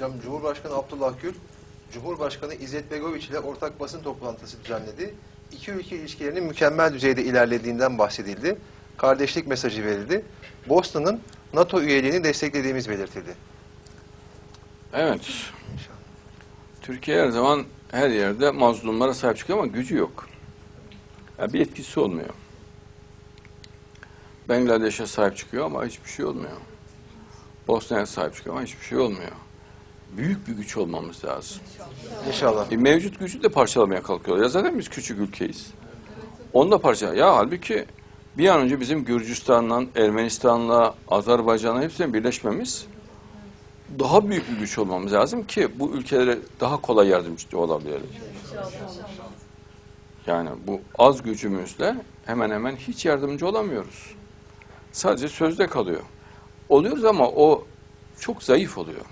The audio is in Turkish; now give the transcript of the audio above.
Hocam Cumhurbaşkanı Abdullah Gül, Cumhurbaşkanı İzzet Begoviç ile ortak basın toplantısı düzenledi. İki ülke ilişkilerinin mükemmel düzeyde ilerlediğinden bahsedildi. Kardeşlik mesajı verildi. Bosna'nın NATO üyeliğini desteklediğimiz belirtildi. Evet. Türkiye her zaman her yerde mazlumlara sahip çıkıyor ama gücü yok. Ya bir etkisi olmuyor. Bangladeş'e sahip çıkıyor ama hiçbir şey olmuyor. Bosna'ya sahip çıkıyor ama hiçbir şey olmuyor. Büyük bir güç olmamız lazım. İnşallah. E, mevcut gücü de parçalamaya kalkıyorlar. Ya zaten biz küçük ülkeyiz. Onu da parça. Ya halbuki bir an önce bizim Gürcistan'la, Ermenistan'la, Azerbaycan'la hepsine birleşmemiz daha büyük bir güç olmamız lazım ki bu ülkelere daha kolay yardımcı olabilelim. Yani bu az gücümüzle hemen hemen hiç yardımcı olamıyoruz. Sadece sözde kalıyor. Oluyoruz ama o çok zayıf oluyor.